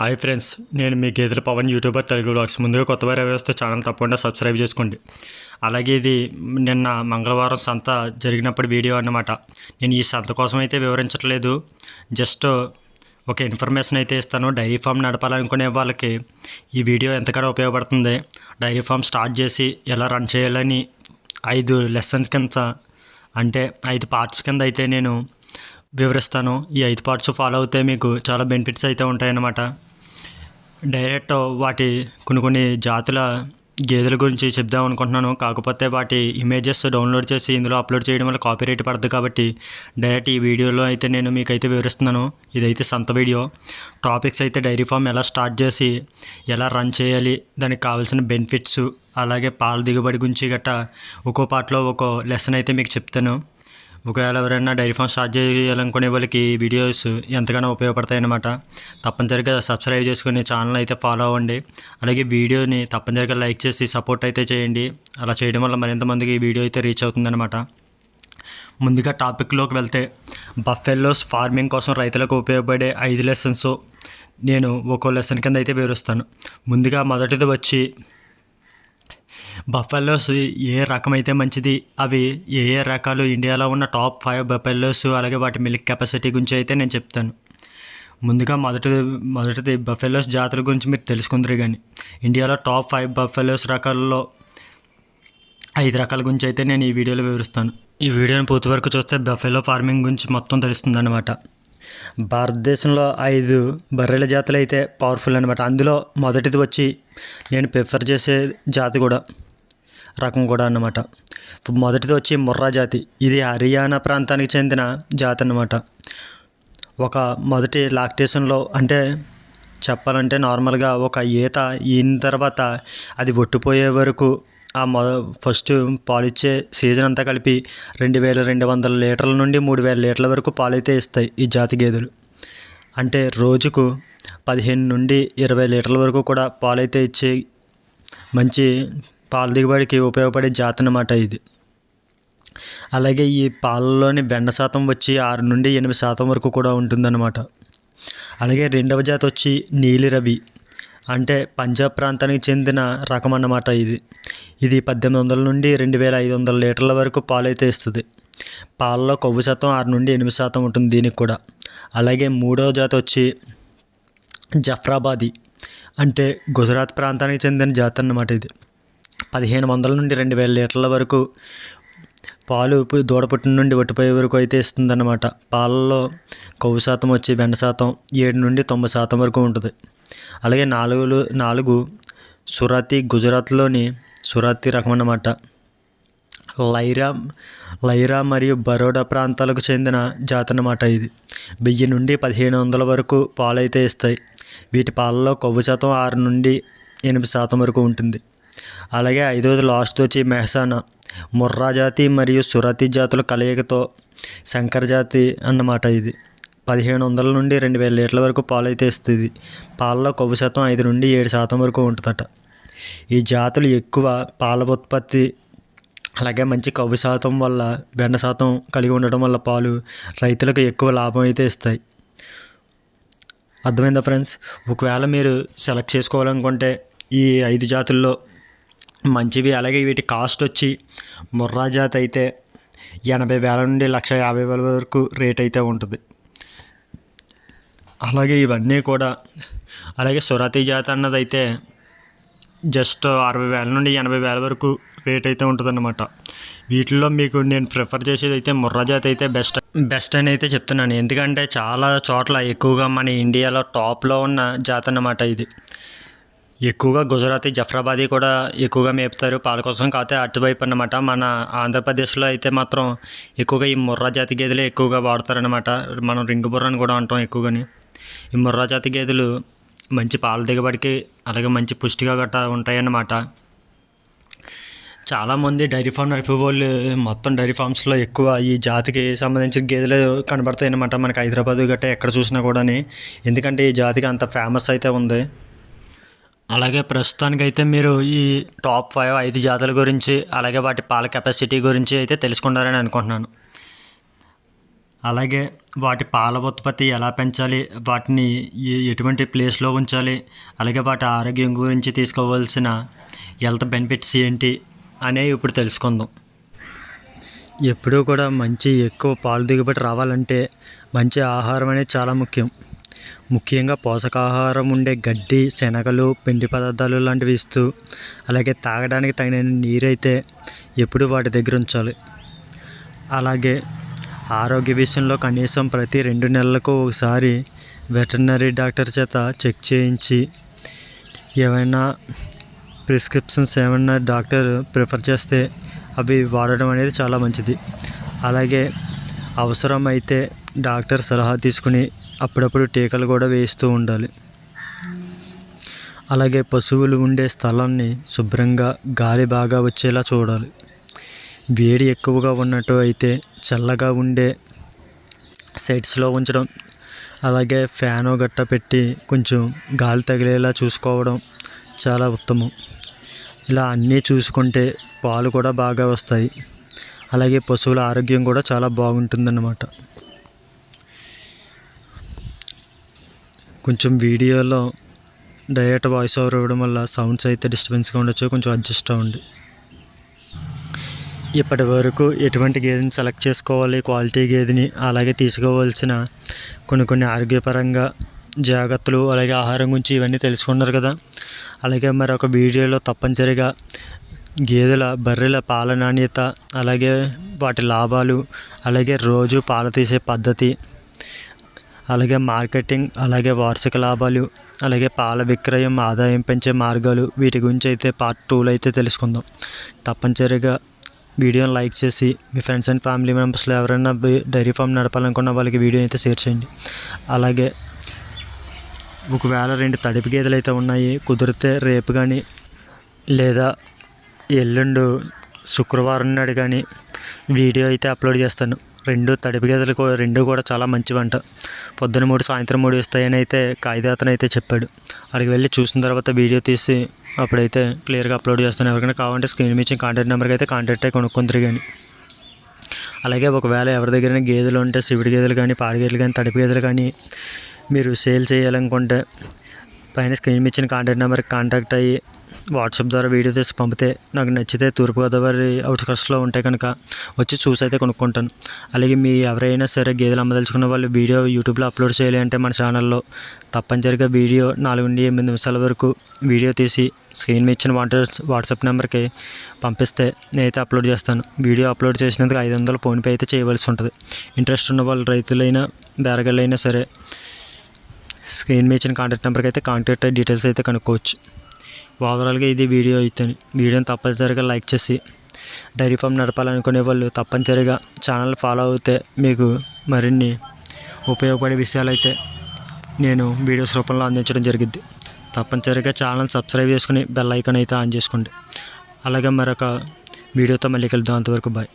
Hi friends నేను మీ గేదెల Pawan YouTuber Telugu blogs ముందుగా కొత్త వారు ఎవరు వస్తే ఛానల్ తప్పకుండా సబ్స్క్రైబ్ చేసుకోండి. అలాగే ఇది నిన్న మంగళవారం సంత జరిగినప్పుడు వీడియో అన్నమాట. నేను ఈ సంత కోసం అయితే వివరించట్లేదు. జస్ట్ ఒక ఇన్ఫర్మేషన్ అయితే ఇస్తాను. డైరీ ఫామ్ నడపాలనుకునే వాళ్ళకి ఈ వీడియో ఎంతగానో ఉపయోగపడుతుంది. డైరీ ఫామ్ స్టార్ట్ చేసి ఎలా రన్ చేయాలని ఐదు లెసన్స్ కింద అంటే ఐదు పార్ట్స్ కింద అయితే నేను వివరిస్తాను. ఈ ఐదు పార్ట్స్ ఫాలో అవుతే మీకు చాలా బెనిఫిట్స్ అయితే ఉంటాయన్నమాట. డైరెక్ట్ వాటి కొన్ని కొన్ని జాతుల గేదెల గురించి చెప్దాం అనుకుంటున్నాను. కాకపోతే వాటి ఇమేజెస్ డౌన్లోడ్ చేసి ఇందులో అప్లోడ్ చేయడం వల్ల కాపీరైట్ పడుతుంది కాబట్టి డైరెక్ట్ ఈ వీడియోలో అయితే నేను మీకైతే వివరిస్తున్నాను. ఇదైతే సంత వీడియో టాపిక్స్ అయితే డైరీ ఫామ్ ఎలా స్టార్ట్ చేసి ఎలా రన్ చేయాలి దానికి కావాల్సిన బెనిఫిట్స్ అలాగే పాల దిగుబడి గురించి గట్రా ఒక్కో పార్ట్లో ఒక్కో లెసన్ అయితే మీకు చెప్తాను. ఒకవేళ ఎవరైనా డైరీ ఫామ్ స్టార్ట్ చేయాలనుకునే వాళ్ళకి ఈ వీడియోస్ ఎంతగానో ఉపయోగపడతాయి అన్నమాట తప్పనిసరిగా సబ్స్క్రైబ్ చేసుకుని ఛానల్ అయితే ఫాలో అవ్వండి. అలాగే వీడియోని తప్పనిసరిగా లైక్ చేసి సపోర్ట్ అయితే చేయండి. అలా చేయడం వల్ల మరింత మందికి ఈ వీడియో అయితే రీచ్ అవుతుందన్నమాట. ముందుగా టాపిక్లోకి వెళ్తే బఫెల్లోస్ ఫార్మింగ్ కోసం రైతులకు ఉపయోగపడే ఐదు లెసన్స్. నేను ఒక్కో లెసన్ కింద అయితే వివరిస్తాను. ముందుగా మొదటిది వచ్చి బఫెల్లోస్ ఏ రకమైతే మంచిది అవి ఏ ఏ రకాలు ఇండియాలో ఉన్న టాప్ ఫైవ్ బఫెల్లోస్ అలాగే వాటి మిల్క్ కెపాసిటీ గురించి అయితే నేను చెప్తాను. ముందుగా మొదటి మొదటిది బఫెలోస్ జాతుల గురించి మీరు తెలుసుకుందరు కానీ ఇండియాలో టాప్ ఫైవ్ బఫెలోస్ రకాలలో ఐదు రకాల గురించి అయితే నేను ఈ వీడియోలో వివరిస్తాను. ఈ వీడియోని పూర్తి వరకు చూస్తే బఫెలో ఫార్మింగ్ గురించి మొత్తం తెలుస్తుంది అనమాట భారతదేశంలో ఐదు బర్రెల జాతులు అయితే పవర్ఫుల్ అనమాట అందులో మొదటిది వచ్చి నేను ప్రిఫర్ చేసే జాతి కూడా రకం కూడా అన్నమాట. మొదటిది వచ్చి ముర్రా జాతి. ఇది హర్యానా ప్రాంతానికి చెందిన జాతి అన్నమాట. ఒక మొదటి లాక్టేషన్లో అంటే చెప్పాలంటే నార్మల్గా ఒక ఈత ఈన తర్వాత అది ఒట్టిపోయే వరకు ఆ మొ ఫస్ట్ పాలిచ్చే సీజన్ అంతా కలిపి రెండు వేల రెండు వందల లీటర్ల నుండి మూడు వేల లీటర్ల వరకు పాలైతే ఇస్తాయి ఈ జాతి గేదెలు. అంటే రోజుకు పదిహేను నుండి ఇరవై లీటర్ల వరకు కూడా పాలైతే ఇచ్చే మంచి పాల దిగుబడికి ఉపయోగపడే జాతి అన్నమాట ఇది. అలాగే ఈ పాలలోని వెన్న శాతం వచ్చి ఆరు నుండి ఎనిమిది శాతం వరకు కూడా ఉంటుందన్నమాట. అలాగే రెండవ జాతి వచ్చి నీలి రవి అంటే పంజాబ్ ప్రాంతానికి చెందిన రకం అన్నమాట ఇది. ఇది పద్దెనిమిది వందల నుండి రెండు వేల ఐదు వందల లీటర్ల వరకు పాలు అయితే ఇస్తుంది. పాలలో కొవ్వు శాతం ఆరు నుండి ఎనిమిది శాతం ఉంటుంది దీనికి కూడా. అలాగే మూడవ జాతి వచ్చి జఫ్రాబాది అంటే గుజరాత్ ప్రాంతానికి చెందిన జాతి అన్నమాట ఇది. పదిహేను వందల నుండి రెండు వేల లీటర్ల వరకు పాలు దూడపుట్టిన నుండి ఒట్టిపోయే వరకు అయితే ఇస్తుందన్నమాట. పాలలో కొవ్వు శాతం వచ్చి వెండ శాతం ఏడు నుండి తొంభై శాతం వరకు ఉంటుంది. అలాగే నాలుగు నాలుగు సురాతి గుజరాత్లోని సురాతి రకం అన్నమాట లైరా లైరా మరియు బరోడా ప్రాంతాలకు చెందిన జాతి అన్నమాట ఇది. వెయ్యి నుండి పదిహేను వందల వరకు పాలైతే ఇస్తాయి. వీటి పాలలో కొవ్వు శాతం ఆరు నుండి ఎనిమిది శాతం వరకు ఉంటుంది. అలాగే ఐదోది లాస్ట్ వచ్చి మెహసానా. ముర్రా జాతి మరియు సురతి జాతుల కలయికతో శంకర జాతి అన్నమాట ఇది. పదిహేను వందల నుండి రెండు వేల లీటర్ల వరకు పాలు అయితే ఇస్తుంది. పాలలో కొవ్వు శాతం ఐదు నుండి ఏడు శాతం వరకు ఉంటుందట. ఈ జాతులు ఎక్కువ పాల ఉత్పత్తి అలాగే మంచి కొవ్వు శాతం వల్ల వెన్న శాతం కలిగి ఉండడం వల్ల పాలు రైతులకు ఎక్కువ లాభం అయితే ఇస్తాయి. అర్థమైందా ఫ్రెండ్స్? ఒకవేళ మీరు సెలెక్ట్ చేసుకోవాలనుకుంటే ఈ ఐదు జాతుల్లో మంచివి. అలాగే వీటి కాస్ట్ వచ్చి ముర్రా జాతి అయితే ఎనభై వేల నుండి లక్ష యాభై వేల వరకు రేట్ అయితే ఉంటుంది. అలాగే ఇవన్నీ కూడా అలాగే సురతి జాతి అన్నది అయితే జస్ట్ అరవై వేల నుండి ఎనభై వేల వరకు రేట్ అయితే ఉంటుందన్నమాట. వీటిల్లో మీకు నేను ప్రిఫర్ చేసేది అయితే ముర్రా జాతి అయితే బెస్ట్ బెస్ట్ అని అయితే చెప్తున్నాను. ఎందుకంటే చాలా చోట్ల ఎక్కువగా మన ఇండియాలో టాప్లో ఉన్న జాతి అన్నమాట ఇది. ఎక్కువగా గుజరాతీ జఫ్రాబాదీ కూడా ఎక్కువగా మేపుతారు. పాల కోసం కాకపోతే అటువైపు అన్నమాట. మన ఆంధ్రప్రదేశ్లో అయితే మాత్రం ఎక్కువగా ఈ ముర్రా జాతి గేదెలే ఎక్కువగా వాడతారనమాట మనం రింగు బుర్ర అని కూడా అంటాం ఎక్కువగాని. ఈ ముర్రా జాతి గేదెలు మంచి పాల దిగుబడికి అలాగే మంచి పుష్టిగా గట్టా ఉంటాయన్నమాట. చాలామంది డైరీ ఫామ్ నడిపే వాళ్ళు మొత్తం డైరీ ఫామ్స్లో ఎక్కువ ఈ జాతికి సంబంధించిన గేదెలు కనబడతాయి అన్నమాట మనకి హైదరాబాద్ గట్టా ఎక్కడ చూసినా కూడాని. ఎందుకంటే ఈ జాతికి అంత ఫేమస్ అయితే ఉంది. అలాగే ప్రస్తుతానికైతే మీరు ఈ టాప్ ఫైవ్ ఐదు జాతుల గురించి అలాగే వాటి పాల కెపాసిటీ గురించి అయితే తెలుసుకున్నారని అనుకుంటున్నాను. అలాగే వాటి పాల ఉత్పత్తి ఎలా పెంచాలి వాటిని ఎటువంటి ప్లేస్లో ఉంచాలి అలాగే వాటి ఆరోగ్యం గురించి తీసుకోవాల్సిన హెల్త్ బెనిఫిట్స్ ఏంటి అనేవి ఇప్పుడు తెలుసుకుందాం. ఎప్పుడూ కూడా మంచి ఎక్కువ పాలు దిగుబడి రావాలంటే మంచి ఆహారం అనేది చాలా ముఖ్యం. ముఖ్యంగా పోషకాహారం ఉండే గడ్డి శనగలు పిండి పదార్థాలు లాంటివి ఇస్తూ అలాగే తాగడానికి తగిన నీరైతే ఎప్పుడు వాటి దగ్గర ఉంచాలి. అలాగే ఆరోగ్య విషయంలో కనీసం ప్రతి రెండు నెలలకు ఒకసారి వెటర్నరీ డాక్టర్ చేత చెక్ చేయించి ఏమైనా ప్రిస్క్రిప్షన్స్ ఏమైనా డాక్టర్ ప్రిఫర్ చేస్తే అవి వాడడం అనేది చాలా మంచిది. అలాగే అవసరమైతే డాక్టర్ సలహా తీసుకుని అప్పుడప్పుడు టీకాలు కూడా వేస్తూ ఉండాలి. అలాగే పశువులు ఉండే స్థలాన్ని శుభ్రంగా గాలి బాగా వచ్చేలా చూడాలి. వేడి ఎక్కువగా ఉన్నట్టు అయితే చల్లగా ఉండే సైడ్స్లో ఉంచడం అలాగే ఫ్యాను గట్ట పెట్టి కొంచెం గాలి తగిలేలా చూసుకోవడం చాలా ఉత్తమం. ఇలా అన్నీ చూసుకుంటే పాలు కూడా బాగా వస్తాయి. అలాగే పశువుల ఆరోగ్యం కూడా చాలా బాగుంటుందన్నమాట. కొంచెం వీడియోలో డైరెక్ట్ వాయిస్ ఓవర్ ఇవ్వడం వల్ల సౌండ్స్ అయితే డిస్టర్బెన్స్గా ఉండొచ్చు కొంచెం అడ్జస్ట్ అవ్వండి ఇప్పటి వరకు ఎటువంటి గేదెని సెలెక్ట్ చేసుకోవాలి క్వాలిటీ గేదెని అలాగే తీసుకోవాల్సిన కొన్ని కొన్ని ఆరోగ్యపరంగా జాగ్రత్తలు అలాగే ఆహారం గురించి ఇవన్నీ తెలుసుకున్నారు కదా. అలాగే మరి ఒక వీడియోలో తప్పనిసరిగా గేదెల బర్రెల పాల నాణ్యత అలాగే వాటి లాభాలు అలాగే రోజు పాలు తీసే పద్ధతి అలాగే మార్కెటింగ్ అలాగే వార్షిక లాభాలు అలాగే పాల విక్రయం ఆదాయం పెంచే మార్గాలు వీటి గురించి అయితే పార్ట్ టూలో అయితే తెలుసుకుందాం. తప్పనిసరిగా వీడియోని లైక్ చేసి మీ ఫ్రెండ్స్ అండ్ ఫ్యామిలీ మెంబర్స్లో ఎవరైనా డైరీ ఫామ్ నడపాలనుకున్న వాళ్ళకి వీడియో అయితే షేర్ చేయండి. అలాగే ఒకవేళ రెండు తడిపి గేదెలు అయితే ఉన్నాయి కుదిరితే రేపు కానీ లేదా ఎల్లుండు శుక్రవారం నాడు కానీ వీడియో అయితే అప్లోడ్ చేస్తాను. రెండు తడిపి గేదెలు రెండు కూడా చాలా మంచివంట పొద్దున మూడు సాయంత్రం మూడు ఇస్తాయని అయితే కాగితాతను అయితే చెప్పాడు. అక్కడికి వెళ్ళి చూసిన తర్వాత వీడియో తీసి అప్పుడైతే క్లియర్గా అప్లోడ్ చేస్తాను. ఎవరికైనా కావాలంటే స్క్రీన్ మీద కాంటాక్ట్ నెంబర్కి అయితే కాంటాక్ట్ అయ్యి కొనుక్కొని కానీ అలాగే ఒకవేళ ఎవరి దగ్గర గేదెలు ఉంటే శివుడి గేదెలు కానీ పాడి గేదెలు కానీ తడిపి గేదెలు కానీ మీరు సేల్ చేయాలనుకుంటే పైన స్క్రీన్ మీద ఇచ్చిన కాంటాక్ట్ నెంబర్కి కాంటాక్ట్ అయ్యి వాట్సాప్ ద్వారా వీడియో తీసి పంపితే నాకు నచ్చితే తూర్పుగోదావరి అవుట్కట్స్లో ఉంటే కనుక వచ్చి చూసి అయితే కొనుక్కుంటాను. అలాగే మీ ఎవరైనా సరే గేదెలు అమ్మదలుచుకున్న వాళ్ళు వీడియో యూట్యూబ్లో అప్లోడ్ చేయాలి అంటే మన ఛానల్లో తప్పనిసరిగా వీడియో నాలుగు నుండి ఎనిమిది నిమిషాల వరకు వీడియో తీసి స్క్రీన్ మీద ఇచ్చిన వాట్సాప్ వాట్సాప్ నెంబర్కి పంపిస్తే నేనైతే అప్లోడ్ చేస్తాను. వీడియో అప్లోడ్ చేసినందుకు ఐదు వందలు ఫోన్పే అయితే చేయవలసి ఉంటుంది. ఇంట్రెస్ట్ ఉన్న వాళ్ళు రైతులైనా బేరగాళ్ళైనా సరే స్క్రీన్ మీద ఇచ్చిన కాంటాక్ట్ నెంబర్కి అయితే కాంటాక్ట్ డీటెయిల్స్ అయితే కనుక్కోవచ్చు. ఓవరాల్గా ఇది వీడియో అయితే వీడియోని తప్పనిసరిగా లైక్ చేసి డైరీ ఫామ్ నడపాలనుకునే వాళ్ళు తప్పనిసరిగా ఛానల్ ఫాలో అవుతే మీకు మరిన్ని ఉపయోగపడే విషయాలు అయితే నేను వీడియోస్ రూపంలో అందించడం జరిగింది. తప్పనిసరిగా ఛానల్ సబ్స్క్రైబ్ చేసుకుని బెల్ ఐకాన్ అయితే ఆన్ చేసుకోండి. అలాగే మరొక వీడియోతో మళ్ళీ కలుద్దాం. అంతవరకు బాయ్.